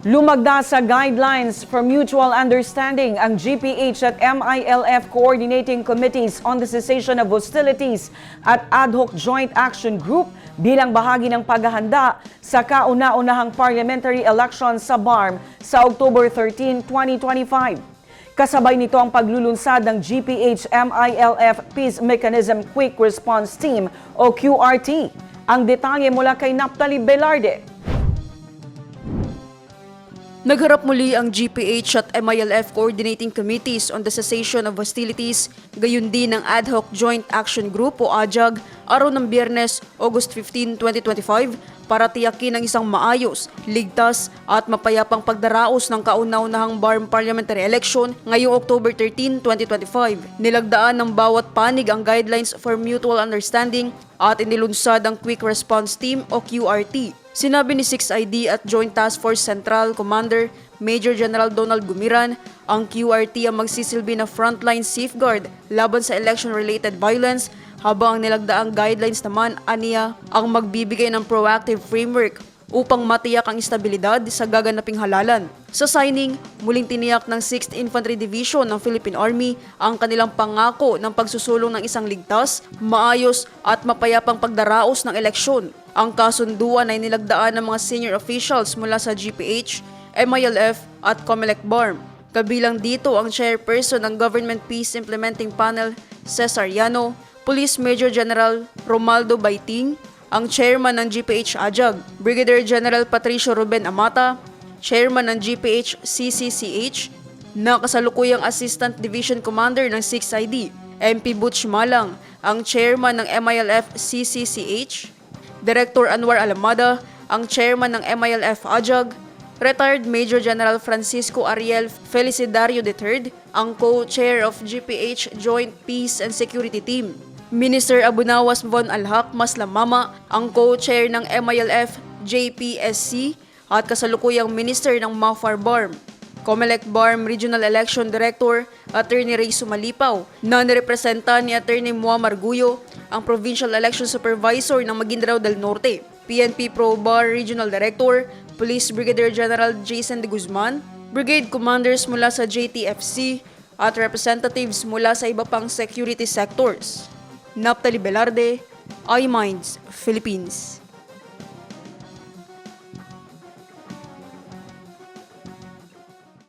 Lumagda sa guidelines for mutual understanding ang GPH at MILF coordinating committees on the cessation of hostilities at ad hoc joint action group bilang bahagi ng paghahanda sa kauna-unahang parliamentary election sa BARM sa October 13, 2025. Kasabay nito ang paglulunsad ng GPH-MILF Peace Mechanism Quick Response Team o QRT. Ang detalye mula kay Naptali Belarde. Nagharap muli ang GPH at MILF coordinating committees on the cessation of hostilities, gayon din ng Ad Hoc Joint Action Group o AJAG, araw ng Biyernes, August 15, 2025, para tiyakin ang isang maayos, ligtas at mapayapang pagdaraos ng kauna-unahang BARM parliamentary election ngayong October 13, 2025. Nilagdaan ng bawat panig ang guidelines for mutual understanding at inilunsad ang Quick Response Team o QRT. Sinabi ni 6ID at Joint Task Force Central Commander Major General Donald Gumiran, ang QRT ang magsisilbi na frontline safeguard laban sa election-related violence habang ang nilagdaang guidelines naman aniya ang magbibigay ng proactive framework upang matiyak ang estabilidad sa gaganaping halalan. Sa signing, muling tiniyak ng 6th Infantry Division ng Philippine Army ang kanilang pangako ng pagsusulong ng isang ligtas, maayos at mapayapang pagdaraos ng eleksyon. Ang kasunduan ay nilagdaan ng mga senior officials mula sa GPH, MILF at COMELEC BARM. Kabilang dito ang chairperson ng Government Peace Implementing Panel, Cesar Yano, Police Major General Romaldo Baiting, ang chairman ng GPH Ajag, Brigadier General Patricio Ruben Amata, chairman ng GPH CCCH, na kasalukuyang Assistant Division Commander ng 6ID, MP Butch Malang, ang chairman ng MILF CCCH, Director Anwar Alamada, ang chairman ng MILF Ajag, Retired Major General Francisco Ariel Felicidario III, ang co-chair of GPH Joint Peace and Security Team. Minister Abunawas Von Alhak Maslamama, ang co-chair ng MILF JPSC at kasalukuyang minister ng Mafar Barm. Comelec Barm Regional Election Director, Attorney Ray Sumalipaw, na nirepresenta ni Attorney Muammar Guyo, ang Provincial Election Supervisor ng Maguindanao del Norte, PNP Pro Bar Regional Director, Police Brigadier General Jason de Guzman, Brigade Commanders mula sa JTFC, at representatives mula sa iba pang security sectors. Naptali Belarde, iMinds, Philippines.